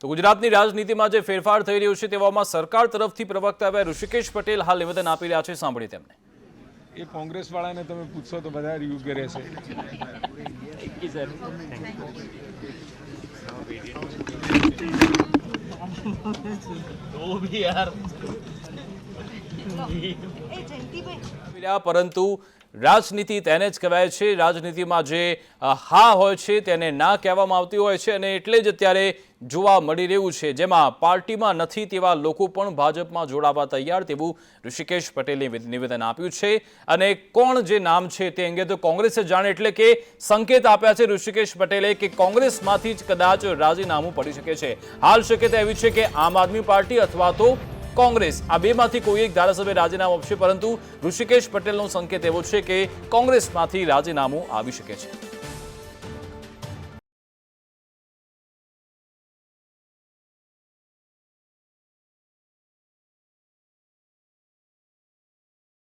તો ગુજરાતની રાજનીતિમાં જે ફેરફાર થઈ રહ્યો છે તેવામાં સરકાર તરફથી પ્રવક્તા એવા ઋષિકેશ પટેલ હાલ નિવેદન આપી રહ્યા છે. સાંભળી તેમને. એ કોંગ્રેસ વાળાને તમે પૂછશો તો બધા રિવ્યુ કરે છે. પરંતુ રાજનીતિ તેને જ કહેવાય છે. રાજનીતિમાં જે હા હોય છે તેને ના કહેવામાં આવતી હોય છે અને એટલે જ અત્યારે જોવા મળી રહ્યું છે. જેમાં પાર્ટીમાં નથી તેવા લોકો પણ ભાજપમાં જોડાવા તૈયાર તેવું ઋષિકેશ પટેલે નિવેદન આપ્યું છે. અને કોણ જે નામ છે તે અંગે તો કોંગ્રેસે જાણે એટલે કે સંકેત આપ્યા છે ઋષિકેશ પટેલે કે કોંગ્રેસમાંથી જ કદાચ રાજીનામું પડી શકે છે. હાલ શક્યતા એવી છે કે આમ આદમી પાર્ટી અથવા તો કોંગ્રેસ. આ બેમાંથી કોઈ એક ધારાસભ્ય રાજીનામું આપશે, પરંતુ ઋષિકેશ પટેલનો સંકેત એવો છે કે કોંગ્રેસમાંથી રાજીનામું આવી શકે છે.